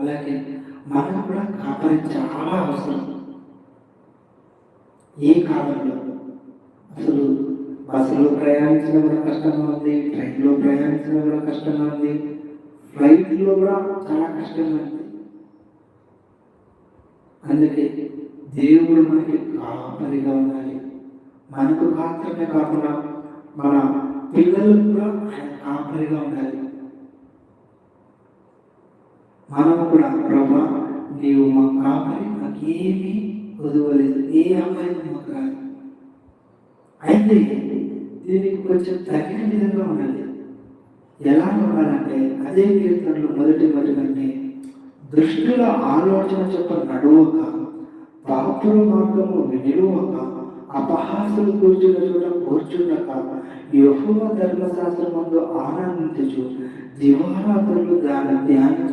అలాగే మనకు కూడా కాపరి చాలా అవసరం. ఏ కాలంలో అసలు బస్సులో ప్రయాణించడం కూడా కష్టంగా ఉంది ట్రైన్లో ప్రయాణించడం కూడా కష్టంగా ఉంది ఫ్లైట్లో కూడా చాలా కష్టంగా ఉంది. అందుకే దేవుడు మనకి కాపరిగా ఉండాలి. మనకు మాత్రమే కాకుండా మన పిల్లలకు కూడా ఆయన కాపరిగా ఉండాలి. మనం కూడా ప్రభా నీవు మా కాపరి మాకేమీ వదవలేదు. ఏ అమ్మాయి మాకు రాదు అయితే దీనికి కొంచెం తగిన విధంగా ఉండాలి. ఎలా ఉండాలంటే అదే కీర్తనలు మొదటి మొదటికంటే దృష్టిల ఆలోచన చెప్ప నడువక పాపుల మార్గము నిలువక అపహాసులు కూర్చున్న చోట కూర్చుండక యహోవ ధర్మశాస్త్రమందు ఆనందించు దివారాత్రులు దాని ధ్యానం